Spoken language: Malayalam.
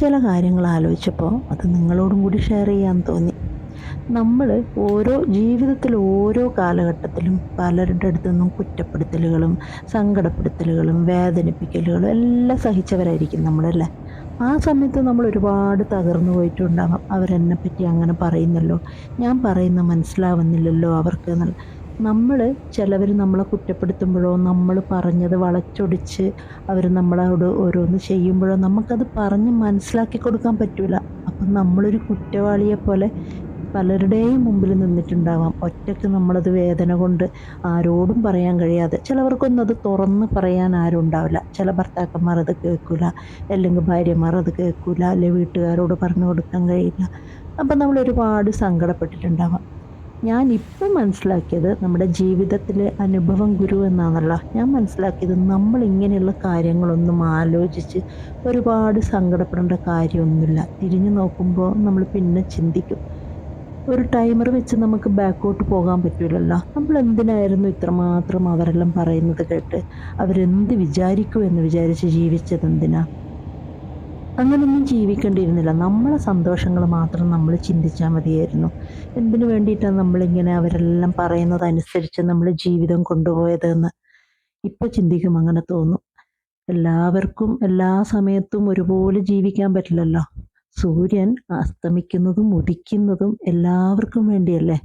ചില കാര്യങ്ങൾ ആലോചിച്ചപ്പോൾ അത് നിങ്ങളോടും കൂടി ഷെയർ ചെയ്യാൻ തോന്നി. നമ്മൾ ഓരോ ജീവിതത്തിൽ ഓരോ കാലഘട്ടത്തിലും പലരുടെ അടുത്തു നിന്നും കുറ്റപ്പെടുത്തലുകളും സങ്കടപ്പെടുത്തലുകളും വേദനിപ്പിക്കലുകളും എല്ലാം സഹിച്ചവരായിരിക്കും നമ്മളല്ലേ? ആ സമയത്ത് നമ്മൾ ഒരുപാട് തകർന്നു പോയിട്ടുണ്ടാവാം. അവരെന്നെ പറ്റി അങ്ങനെ പറയുന്നല്ലോ. ഞാൻ പറയുന്ന മനസ്സിലാവുന്നില്ലല്ലോ അവർക്ക് നമ്മൾ ചിലവർ നമ്മളെ കുറ്റപ്പെടുത്തുമ്പോഴോ നമ്മൾ പറഞ്ഞത് വളച്ചൊടിച്ച് അവർ നമ്മളോട് ഓരോന്ന് ചെയ്യുമ്പോഴോ നമുക്കത് പറഞ്ഞ് മനസ്സിലാക്കി കൊടുക്കാൻ പറ്റൂല. അപ്പം നമ്മളൊരു കുറ്റവാളിയെ പോലെ പലരുടെയും മുമ്പിൽ നിന്നിട്ടുണ്ടാവാം. ഒറ്റയ്ക്ക് നമ്മളത് വേദന കൊണ്ട് ആരോടും പറയാൻ കഴിയാതെ. ചിലവർക്കൊന്നും അത് തുറന്ന് പറയാൻ ആരും ഉണ്ടാവില്ല. ചില ഭർത്താക്കന്മാർ അത് കേൾക്കില്ല അല്ലെങ്കിൽ ഭാര്യമാർ അത് കേൾക്കില്ല അല്ലെങ്കിൽ വീട്ടുകാരോട് പറഞ്ഞു കൊടുക്കാൻ കഴിയില്ല. അപ്പം നമ്മൾ ഒരുപാട് സങ്കടപ്പെട്ടിട്ടുണ്ടാവാം. ഞാൻ ഇപ്പം മനസ്സിലാക്കിയത് നമ്മുടെ ജീവിതത്തിലെ അനുഭവം ഗുരു എന്നാണല്ലോ. ഞാൻ മനസ്സിലാക്കിയത് നമ്മൾ ഇങ്ങനെയുള്ള കാര്യങ്ങളൊന്നും ആലോചിച്ച് ഒരുപാട് സങ്കടപ്പെടേണ്ട കാര്യമൊന്നുമില്ല. തിരിഞ്ഞു നോക്കുമ്പോൾ നമ്മൾ പിന്നെ ചിന്തിക്കും. ഒരു ടൈമർ വെച്ച് നമുക്ക് ബാക്കോട്ട് പോകാൻ പറ്റില്ലല്ലോ നമ്മൾ എന്തിനായിരുന്നു ഇത്രമാത്രം അവരെല്ലാം പറയുന്നത് കേട്ട് അവരെന്ത് വിചാരിക്കൂ എന്ന് വിചാരിച്ച് ജീവിച്ചത് എന്തിനാ അങ്ങനൊന്നും ജീവിക്കേണ്ടിയിരുന്നില്ല. നമ്മളെ സന്തോഷങ്ങൾ മാത്രം നമ്മൾ ചിന്തിച്ചാൽ മതിയായിരുന്നു. എന്തിനു വേണ്ടിയിട്ടാണ് നമ്മളിങ്ങനെ അവരെല്ലാം പറയുന്നത് അനുസരിച്ച് നമ്മൾ ജീവിതം കൊണ്ടുപോയതെന്ന് ഇപ്പോൾ ചിന്തിക്കും. അങ്ങനെ തോന്നും. എല്ലാവർക്കും എല്ലാ സമയത്തും ഒരുപോലെ ജീവിക്കാൻ പറ്റില്ലല്ലോ. സൂര്യൻ അസ്തമിക്കുന്നതും ഉദിക്കുന്നതും എല്ലാവർക്കും വേണ്ടിയല്ലേ?